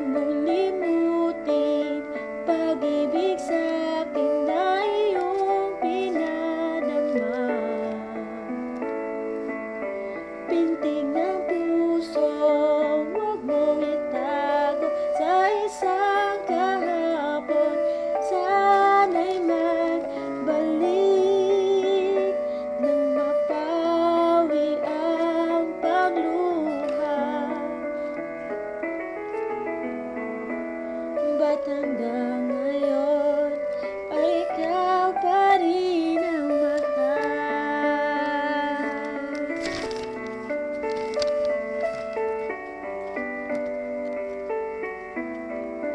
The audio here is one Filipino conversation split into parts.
remember At hanggang Ay ikaw pa rin ang mahal.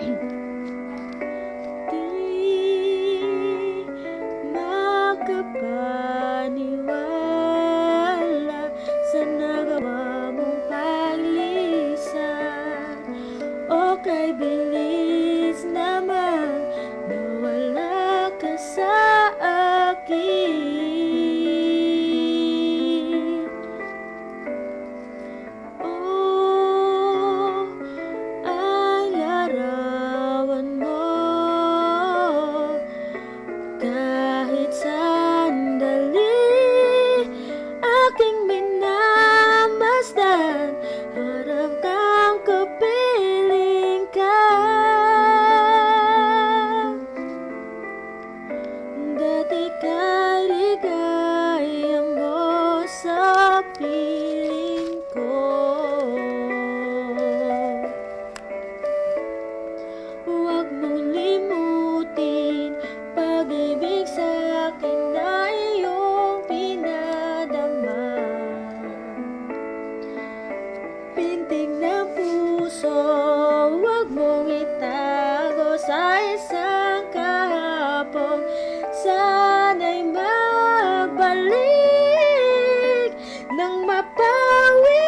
Di makapaniwala sa nagawa mong paglisan O kay akin na pinadama. Pintig ng puso Huwag mong itago sa isang kahapon. Sana'y magbalik mapawi